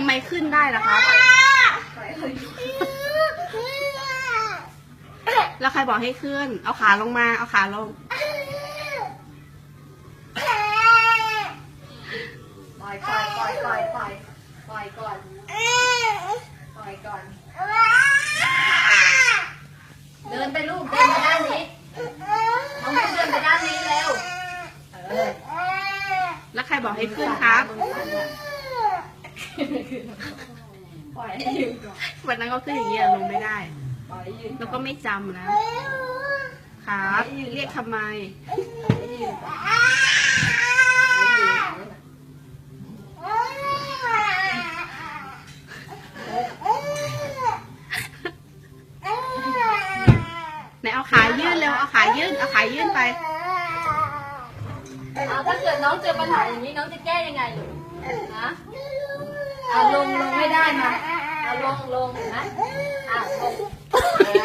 ำไมขึ้นได้ล่ะครับ แล้วใครบอกให้ขึ้น เอาขาลงมา เอาขาลง ปล่อยปล่อยปล่อยปล่อยปล่อยปล่อยก่อน ปล่อยก่อน เดินไปลูก เดินไปด้านนี้น้องเดินไปด้านนี้เร็ว เออ แล้วใครบอกให้ขึ้นครับ ปล่อยให้ยืนก่อนวันนั้นก็ขึ้นอย่างเงี้ยลงไม่ได้ ปล่อยให้ยืนแล้วก็ไม่จำนะ ครับ เรียกทำไมให้ยืนก่อนให้ยืนก่อนไหนเอาขายื่นเร็ว เอาขายื่น เอาขายื่นไปเอาถ้าเกิดน้องเจอปัญหาอย่างนี้น้องจะแก้ยังไงลูกฮะ เอาลงลงไม่ได้มาเอาลงลงนะหอ่าลง